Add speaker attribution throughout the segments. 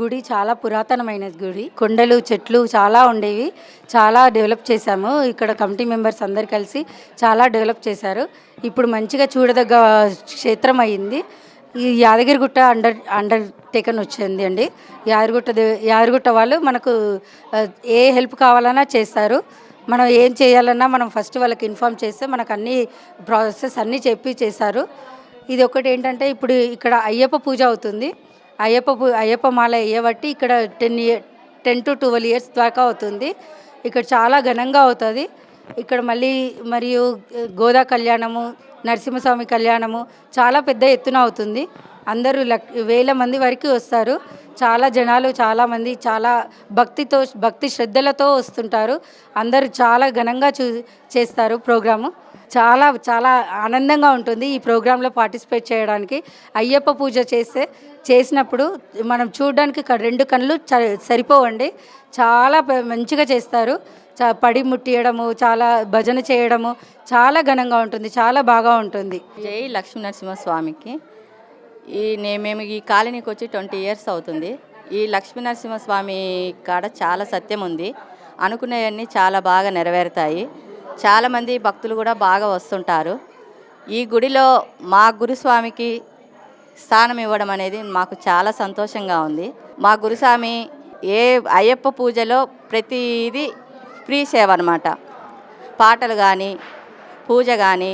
Speaker 1: గుడి చాలా పురాతనమైన గుడి. కొండలు చెట్లు చాలా ఉండేవి. చాలా డెవలప్ చేశాము. ఇక్కడ కమిటీ మెంబర్స్ అందరు కలిసి చాలా డెవలప్ చేశారు. ఇప్పుడు మంచిగా చూడదగ్గ క్షేత్రం అయింది. ఈ యాదగిరిగుట్ట అండర్ అండర్ టేకన్ వచ్చింది అండి. యాదగిరిగుట్ట యాదగిరిగుట్ట వాళ్ళు మనకు ఏ హెల్ప్ కావాలన్నా చేస్తారు. మనం ఏం చేయాలన్నా మనం ఫస్ట్ వాళ్ళకి ఇన్ఫామ్ చేస్తే మనకు అన్ని ప్రాసెస్ అన్నీ చెప్పి చేశారు. ఇది ఒకటి ఏంటంటే ఇప్పుడు ఇక్కడ అయ్యప్ప పూజ అవుతుంది. అయ్యప్ప అయ్యప్ప మాల వేయబట్టి ఇక్కడ ten year ten to twelve years దాకా అవుతుంది. ఇక్కడ చాలా ఘనంగా అవుతుంది. ఇక్కడ మళ్ళీ మరియు గోదా కళ్యాణము నరసింహస్వామి కళ్యాణము చాలా పెద్ద ఎత్తున అవుతుంది. అందరూ లక్ వేల మంది వరకు వస్తారు. చాలా జనాలు చాలామంది చాలా భక్తితో భక్తి శ్రద్ధలతో వస్తుంటారు. అందరూ చాలా ఘనంగా చూ చేస్తారు ప్రోగ్రాము. చాలా చాలా ఆనందంగా ఉంటుంది ఈ ప్రోగ్రాంలో పార్టిసిపేట్ చేయడానికి. అయ్యప్ప పూజ చేస్తే చేసినప్పుడు మనం చూడడానికి రెండు కళ్ళు చ- సరిపోవండి. చాలా మంచిగా చేస్తారు. చా పడి ముట్టియడము చాలా భజన చేయడము చాలా ఘనంగా ఉంటుంది చాలా బాగా ఉంటుంది.
Speaker 2: జై లక్ష్మీ నరసింహస్వామికి ఈ నే మేము ఈ కాలనీకి వచ్చి ట్వంటీ ఇయర్స్ అవుతుంది. ఈ లక్ష్మీ నరసింహస్వామి కాడ చాలా సత్యం ఉంది. అనుకునేవన్నీ చాలా బాగా నెరవేరుతాయి. చాలామంది భక్తులు కూడా బాగా వస్తుంటారు. ఈ గుడిలో మా గురుస్వామికి స్థానం ఇవ్వడం అనేది మాకు చాలా సంతోషంగా ఉంది. మా గురుస్వామి ఏ అయ్యప్ప పూజలో ప్రతిదీ ఫ్రీ సేవ అనమాట పాటలు కానీ పూజ కానీ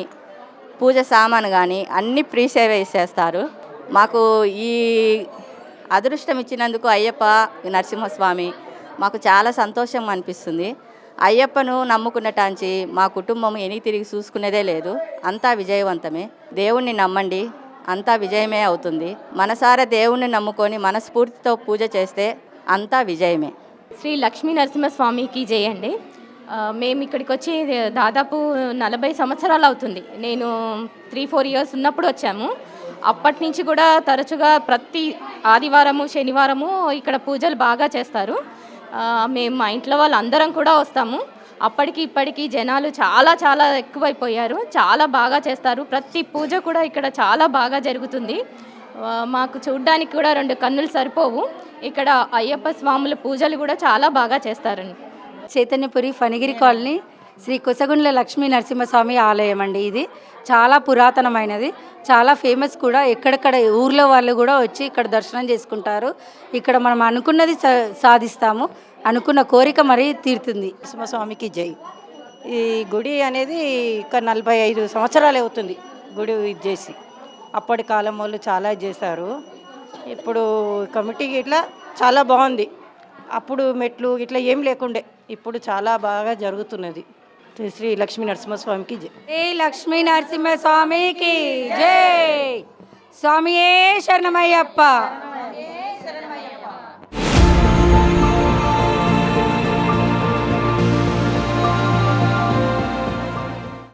Speaker 2: పూజ సామాను కానీ అన్ని ఫ్రీ సేవ ఇచ్చేస్తారు. మాకు ఈ అదృష్టం ఇచ్చినందుకు అయ్యప్ప నరసింహస్వామి మాకు చాలా సంతోషం అనిపిస్తుంది. అయ్యప్పను నమ్ముకున్నటాంచి మా కుటుంబం ఎని తిరిగి చూసుకునేదే లేదు. అంతా విజయవంతమే. దేవుణ్ణి నమ్మండి. అంతా విజయమే అవుతుంది. మనసారా దేవుణ్ణి నమ్ముకొని మనస్ఫూర్తితో పూజ చేస్తే అంతా విజయమే.
Speaker 3: శ్రీ లక్ష్మీ నరసింహస్వామికి జయండి. మేము ఇక్కడికి వచ్చి దాదాపు నలభై సంవత్సరాలు అవుతుంది. నేను త్రీ ఫోర్ ఇయర్స్ ఉన్నప్పుడు వచ్చాము. అప్పటి నుంచి కూడా తరచుగా ప్రతి ఆదివారము శనివారము ఇక్కడ పూజలు బాగా చేస్తారు. మేము మా ఇంట్లో వాళ్ళందరం కూడా వస్తాము. అప్పటికి ఇప్పటికి జనాలు చాలా చాలా ఎక్కువైపోయారు. చాలా బాగా చేస్తారు. ప్రతి పూజ కూడా ఇక్కడ చాలా బాగా జరుగుతుంది. మాకు చూడ్డానికి కూడా రెండు కన్నులు సరిపోవు. ఇక్కడ అయ్యప్ప స్వాముల పూజలు కూడా చాలా బాగా చేస్తారండి.
Speaker 1: చైతన్యపురి ఫణిగిరి కాలనీ శ్రీ కుసగుండ్ల లక్ష్మీ నరసింహస్వామి ఆలయం అండి ఇది. చాలా పురాతనమైనది. చాలా ఫేమస్ కూడా. ఎక్కడెక్కడ ఊర్లో వాళ్ళు కూడా వచ్చి ఇక్కడ దర్శనం చేసుకుంటారు. ఇక్కడ మనం అనుకున్నది సా- సాధిస్తాము. అనుకున్న కోరిక మరీ తీరుతుంది.
Speaker 4: నరసింహస్వామికి జై. ఈ గుడి అనేది ఒక నలభై ఐదు సంవత్సరాలు అవుతుంది గుడి ఇది చేసి. అప్పటి కాలం వాళ్ళు చాలా చేశారు. ఇప్పుడు కమిటీ ఇట్లా చాలా బాగుంది. అప్పుడు మెట్లు ఇట్లా ఏం లేకుండే. ఇప్పుడు చాలా బాగా జరుగుతున్నది. శ్రీ లక్ష్మీ నరసింహస్వామికి జై
Speaker 1: ఏ లక్ష్మీ నరసింహస్వామికి జై స్వామియే శరణమయ్యప్ప